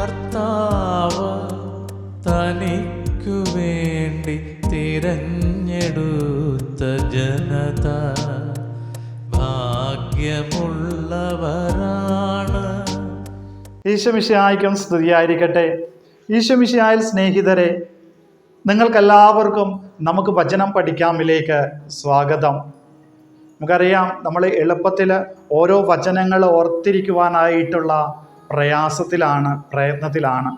കർത്താവ് തനിക്കു വേണ്ടി തിരഞ്ഞെടുത്ത ജനത ഭാഗ്യമുള്ളവരാണ്. ഈശോമിശിഹായ്ക്കും സ്തുതിയായിരിക്കട്ടെ. ഈശോമിശിഹായിൽ സ്നേഹിതരെ നിങ്ങൾക്കെല്ലാവർക്കും നമുക്ക് വചനം പഠിക്കാമിലേക്ക് സ്വാഗതം. നമുക്കറിയാം നമ്മൾ എളുപ്പത്തിൽ ഓരോ വചനങ്ങൾ ഓർത്തിരിക്കുവാനായിട്ടുള്ള പ്രയാസത്തിലാണ് പ്രയത്നത്തിലാണ്.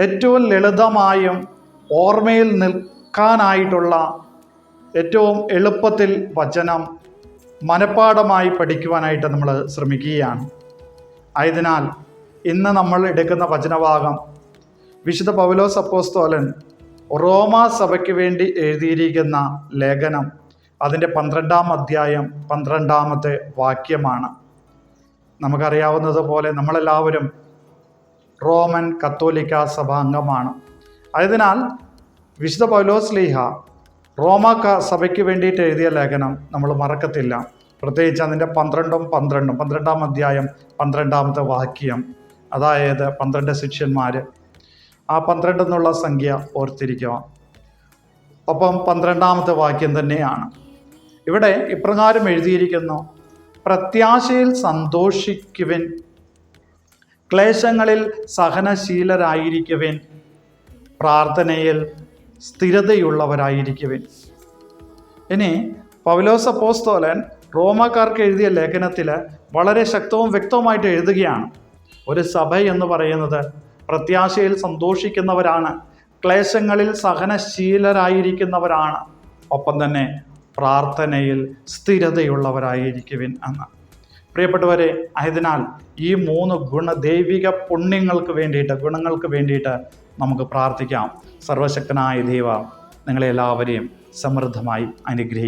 ഏറ്റവും ലളിതമായും ഓർമ്മയിൽ നിൽക്കാനായിട്ടുള്ള ഏറ്റവും എളുപ്പത്തിൽ വചനം മനഃപ്പാടമായി പഠിക്കുവാനായിട്ട് നമ്മൾ ശ്രമിക്കുകയാണ്. ആയതിനാൽ ഇന്ന് നമ്മൾ എടുക്കുന്ന വചനഭാഗം വിശുദ്ധ പൗലോസ് അപ്പോസ്തോലൻ റോമാ സഭയ്ക്ക് വേണ്ടി എഴുതിയിരിക്കുന്ന ലേഖനം അതിന്റെ പന്ത്രണ്ടാം അധ്യായം പന്ത്രണ്ടാമത്തെ വാക്യമാണ്. നമുക്കറിയാവുന്നതുപോലെ നമ്മളെല്ലാവരും റോമൻ കത്തോലിക്ക സഭ അംഗമാണ്. ആയതിനാൽ വിശുദ്ധ പൗലോസ്ലീഹ റോമ സഭയ്ക്ക് വേണ്ടിയിട്ട് എഴുതിയ ലേഖനം നമ്മൾ മറക്കത്തില്ല. പ്രത്യേകിച്ച് അതിന്റെ പന്ത്രണ്ടും പന്ത്രണ്ടും പന്ത്രണ്ടാം അധ്യായം പന്ത്രണ്ടാമത്തെ വാക്യം അതായത് പന്ത്രണ്ട് ശിഷ്യന്മാർ ആ പന്ത്രണ്ട് എന്നുള്ള സംഖ്യ ഓർത്തിരിക്കുക. ഒപ്പം പന്ത്രണ്ടാമത്തെ വാക്യം തന്നെയാണ്. ഇവിടെ ഇപ്രകാരം എഴുതിയിരിക്കുന്നു. പ്രത്യാശയിൽ സന്തോഷിക്കുവിൻ. ക്ലേശങ്ങളിൽ സഹനശീലരായിരിക്കുവിൻ. പ്രാർത്ഥനയിൽ സ്ഥിരതയുള്ളവരായിരിക്കുവിൻ. ഇനി പൗലോസ് അപ്പോസ്തോലൻ റോമക്കാർക്ക് എഴുതിയ ലേഖനത്തിൽ വളരെ ശക്തവും വ്യക്തവുമായിട്ട് എഴുതുകയാണ്. ഒരു സഭ എന്ന് പറയുന്നത് പ്രത്യാശയിൽ സന്തോഷിക്കുന്നവരാണ് ക്ലേശങ്ങളിൽ സഹനശീലരായിരിക്കുന്നവരാണ്. ഒപ്പം തന്നെ പ്രാർത്ഥനയിൽ സ്ഥിരതയുള്ളവരായിരിക്കുവിൻ എന്ന്. പ്രിയപ്പെട്ടവരെ ആയതിനാൽ ഈ മൂന്ന് ഗുണ ദൈവിക പുണ്യങ്ങൾക്ക് വേണ്ടിയിട്ട് ഗുണങ്ങൾക്ക് വേണ്ടിയിട്ട് നമുക്ക് പ്രാർത്ഥിക്കാം. സർവശക്തനായ ദൈവം നിങ്ങളെല്ലാവരെയും സമൃദ്ധമായി അനുഗ്രഹിക്കും